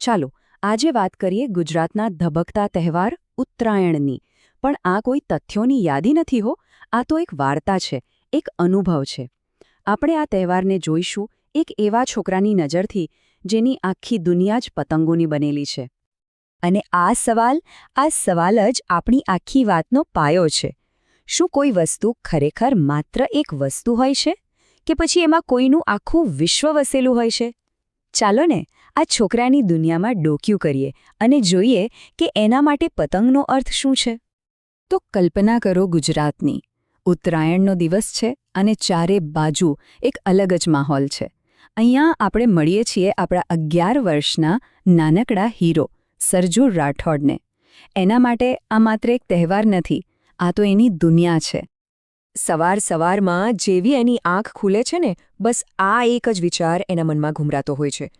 ચાલો, આજે વાત કરીએ ગુજરાતના ધબકતા તહેવાર ઉત્તરાયણની. પણ આ કોઈ તથ્યોની યાદી નથી હો, આ તો એક વાર્તા છે, એક અનુભવ છે. આપણે આ તહેવારને જોઈશું, એક એવા છોકરાની નજરથી, જેની આખી દુનિયા જ પતંગોની બનેલી છે. અને આ સવાલ આ સવાલ જ આપણી આખી વાતનો પાયો છે. શું કોઈ વસ્તુ ખરેખર માત્ર એક વસ્તુ હોય છે? કે પછી એમાં કોઈનું આખું વિશ્વ વસેલું હોય છે? ચાલો ને આ છોકરાની દુનિયામાં ડોક્યું કરીએ અને જોઈએ કે એના માટે પતંગનો અર્થ શું છે. તો કલ્પના કરો ગુજરાતની. ઉત્તરાયણનો દિવસ છે અને ચારે બાજુ એક અલગ જ માહોલ છે. અહીંયા આપણે મળીએ છીએ આપણા અગિયાર વર્ષના નાનકડા હીરો, સરજુ રાઠોડને. એના માટે આ માત્ર એક તહેવાર નથી, આ તો એની દુનિયા છે. સવાર સવારમાં જેવી એની આંખ ખુલે છે ને, બસ આ એક જ વિચાર એના મનમાં ઘુમરાતો હોય છે.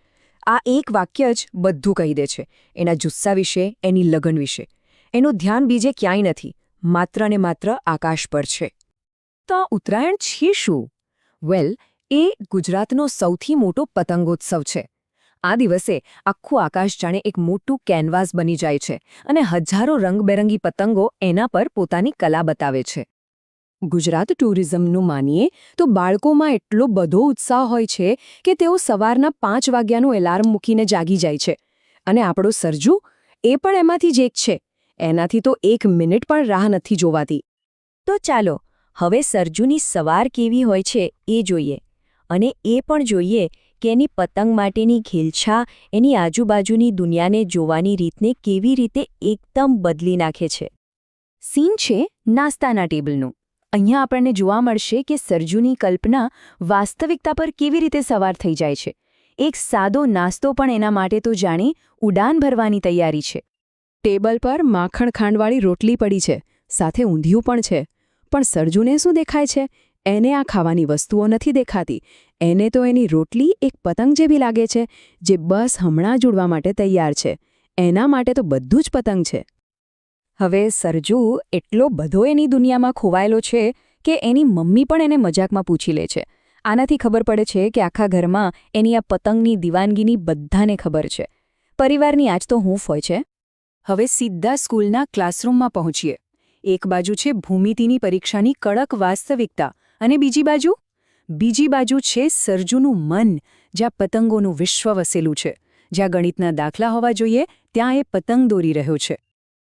આ એક વાક્ય જ બધું કહી દે છે. એના જુસ્સા વિશે, એની લગન વિશે. એનું ધ્યાન બીજે ક્યાંય નથી. માત્ર ને માત્ર આકાશ પર છે. તો ઉત્તરાયણ છે શું? વેલ, એ ગુજરાતનો સૌથી મોટો પતંગોત્સવ છે. આ દિવસે આખું આકાશ જાણે એક મોટું કેનવાસ બની જાય છે અને હજારો રંગબેરંગી પતંગો એના પર પોતાની કલા બતાવે છે. ગુજરાત ટુરિઝમનું માનીએ, તો બાળકોમાં એટલો બધો ઉત્સાહ હોય છે કે તેઓ સવારના પાંચ વાગ્યાનું એલાર્મ મૂકીને જાગી જાય છે. અને આપણો સરજુ, એ પણ એમાંથી જ એક છે. એનાથી તો એક મિનિટ પણ રાહ નથી જોવાતી. તો ચાલો, હવે સરજુની સવાર કેવી હોય છે એ જોઈએ. અને એ પણ જોઈએ કે એની પતંગ માટેની ઘેલછા એની આજુબાજુની દુનિયાને જોવાની રીતને કેવી રીતે એકદમ બદલી નાખે છે. સીન છે નાસ્તાના ટેબલનું. અહીંયા આપણને જોવા મળશે કે સરજુની કલ્પના વાસ્તવિકતા પર કેવી રીતે સવાર થઈ જાય છે. એક સાદો નાસ્તો પણ એના માટે તો જાણે ઉડાન ભરવાની તૈયારી છે. ટેબલ પર માખણ ખાંડવાળી રોટલી પડી છે, સાથે ઊંધિયું પણ છે. પણ સરજુને શું દેખાય છે? એને આ ખાવાની વસ્તુઓ નથી દેખાતી. એને તો એની રોટલી એક પતંગ જેવી લાગે છે, જે બસ હમણાં જોડવા માટે તૈયાર છે. એના માટે તો બધું જ પતંગ છે. હવે સરજુ એટલો બધો એની દુનિયામાં ખોવાયેલો છે કે એની મમ્મી પણ એને મજાકમાં પૂછી લે છે. આનાથી ખબર પડે છે કે આખા ઘરમાં એની આ પતંગની દિવાનગીની બધાને ખબર છે. પરિવારની આજ તો હૂંફ હોય છે. હવે સીધા સ્કૂલના ક્લાસરૂમમાં પહોંચીએ. એક બાજુ છે ભૂમિતિની પરીક્ષાની કડક વાસ્તવિકતા અને બીજી બાજુ? બીજી બાજુ છે સરજુનું મન, જ્યાં પતંગોનું વિશ્વ વસેલું છે. જ્યાં ગણિતના દાખલા હોવા જોઈએ, ત્યાં એ પતંગ દોરી રહ્યો છે.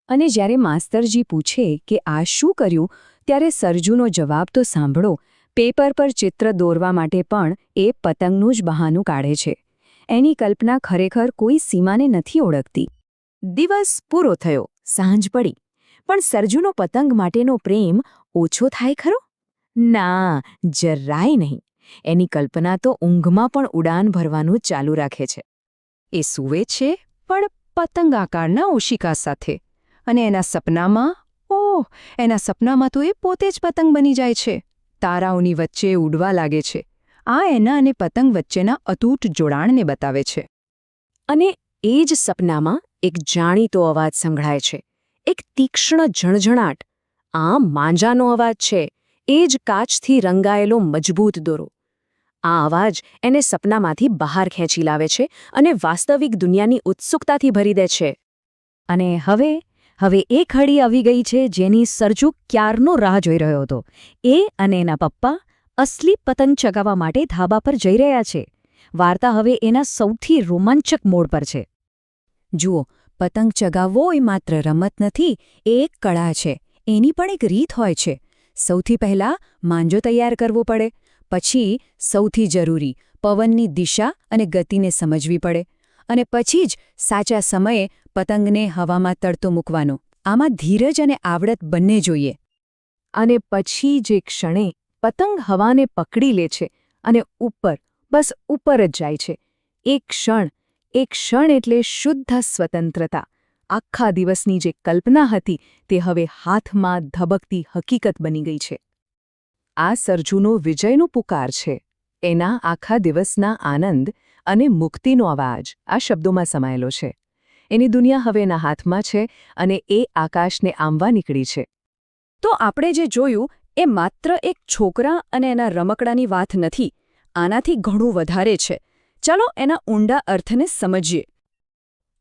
અને જ્યારે માસ્તરજી પૂછે કે આ શું કર્યું, ત્યારે સરજુનો જવાબ તો સાંભળો, પેપર પર ચિત્ર દોરવા માટે પણ એ પતંગનું જ બહાનું કાઢે છે. એની કલ્પના ખરેખર કોઈ સીમાને નથી ઓળખતી. દિવસ પૂરો થયો, સાંજ પડી, પણ સરજુનો પતંગ માટેનો પ્રેમ ઓછો થાય ખરો? ના, જરાય નહીં. એની કલ્પના તો ઊંઘમાં પણ ઉડાન ભરવાનું ચાલુ રાખે છે. એ સૂવે છે, પણ પતંગ આકારના ઓશિકા સાથે. અને એના સપનામાં, ઓહ, એના સપનામાં તો એ પોતે જ પતંગ બની જાય છે. તારાઓની વચ્ચે ઉડવા લાગે છે. આ એના અને પતંગ વચ્ચેના અતૂટ જોડાણને બતાવે છે. અને એ જ સપનામાં એક જાણીતો અવાજ સંભળાય છે. એક તીક્ષ્ણ ઝણઝણાટ. આ માંજાનો અવાજ છે. એ જ કાચથી રંગાયેલો મજબૂત દોરો. આ અવાજ એને સપનામાંથી બહાર ખેંચી લાવે છે અને વાસ્તવિક દુનિયાની ઉત્સુકતાથી ભરી દે છે. અને હવે હવે એ ઘડી આવી ગઈ છે જેની સરજુ ક્યારનો રાહ જોઈ રહ્યો હતો. એ અને એના પપ્પા અસલી પતંગ ચગાવવા માટે ધાબા પર જઈ રહ્યા છે. વાર્તા હવે એના સૌથી રોમાંચક મોડ પર છે. જુઓ, પતંગ ચગાવવો એ માત્ર રમત નથી, એ એક કળા છે. એની પણ એક રીત હોય છે. સૌથી પહેલાં માંજો તૈયાર કરવો પડે, પછી સૌથી જરૂરી, પવનની દિશા અને ગતિને સમજવી પડે, અને પછી જ સાચા સમયે પતંગને હવામાં તડતો મૂકવાનો. આમાં ધીરજ અને આવડત બંને જોઈએ. અને પછી જે ક્ષણે પતંગ હવાને પકડી લે છે અને ઉપર, બસ ઉપર જ જાય છે. એક ક્ષણ એક ક્ષણ એટલે શુદ્ધ સ્વતંત્રતા. આખા દિવસની જે કલ્પના હતી તે હવે હાથમાં ધબકતી હકીકત બની ગઈ છે. આ સરજુનો વિજયનો પુકાર છે. એના આખા દિવસના આનંદ અને મુક્તિનો અવાજ આ શબ્દોમાં સમાયેલો છે. એની દુનિયા હવે એના હાથમાં છે અને એ આકાશને આંબવા નીકળી છે. તો આપણે જે જોયું, એ માત્ર એક છોકરા અને એના રમકડાની વાત નથી, આનાથી ઘણું વધારે છે. ચાલો એના ઊંડા અર્થને સમજીએ.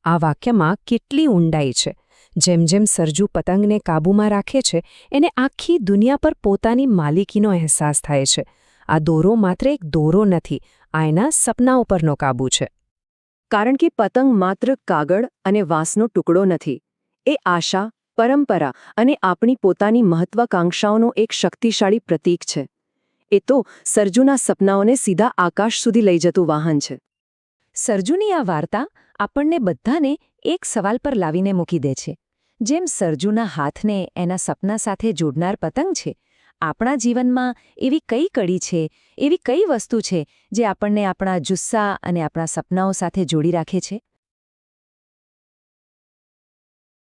આ વાક્યમાં કેટલી ઊંડાઈ છે. જેમ જેમ સરજુ પતંગને કાબૂમાં રાખે છે, એને આખી દુનિયા પર પોતાની માલિકીનો અહેસાસ થાય છે. આ દોરો માત્ર એક દોરો નથી, આ એના સપના ઉપરનો કાબૂ છે. કારણ કે પતંગ માત્ર કાગળ અને વાંસનો ટુકડો નથી. એ આશા, પરંપરા અને આપણી પોતાની મહત્વાકાંક્ષાઓનો એક શક્તિશાળી પ્રતીક છે. એ તો સરજુના સપનાઓને સીધા આકાશ સુધી લઈ જતું વાહન છે. સરજુની આ વાર્તા આપણને બધાને એક સવાલ પર લાવીને મૂકી દે છે. જેમ સરજુના હાથને એના સપના સાથે જોડનાર પતંગ છે આપણા જીવનમાં એવી કઈ કડી છે, એવી કઈ વસ્તુ છે, જે આપણને આપણા જુસ્સા અને આપણા સપનાઓ સાથે જોડી રાખે છે?